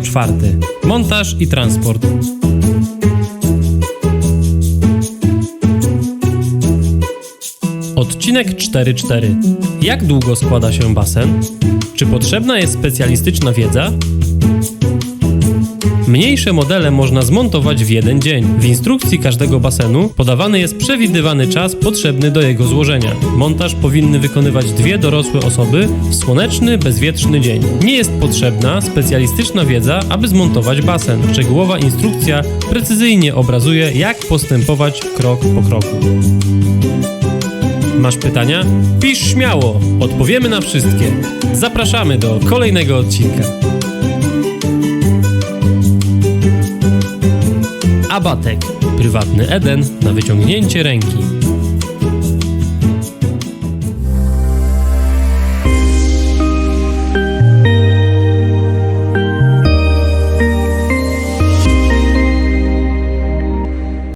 czwarty. Montaż i transport. Odcinek 4.4. Jak długo składa się basen? Czy potrzebna jest specjalistyczna wiedza? Mniejsze modele można zmontować w jeden dzień. W instrukcji każdego basenu podawany jest przewidywany czas potrzebny do jego złożenia. Montaż powinny wykonywać dwie dorosłe osoby w słoneczny, bezwietrzny dzień. Nie jest potrzebna specjalistyczna wiedza, aby zmontować basen. Szczegółowa instrukcja precyzyjnie obrazuje, jak postępować krok po kroku. Masz pytania? Pisz śmiało, odpowiemy na wszystkie. Zapraszamy do kolejnego odcinka. Abatek. Prywatny Eden na wyciągnięcie ręki.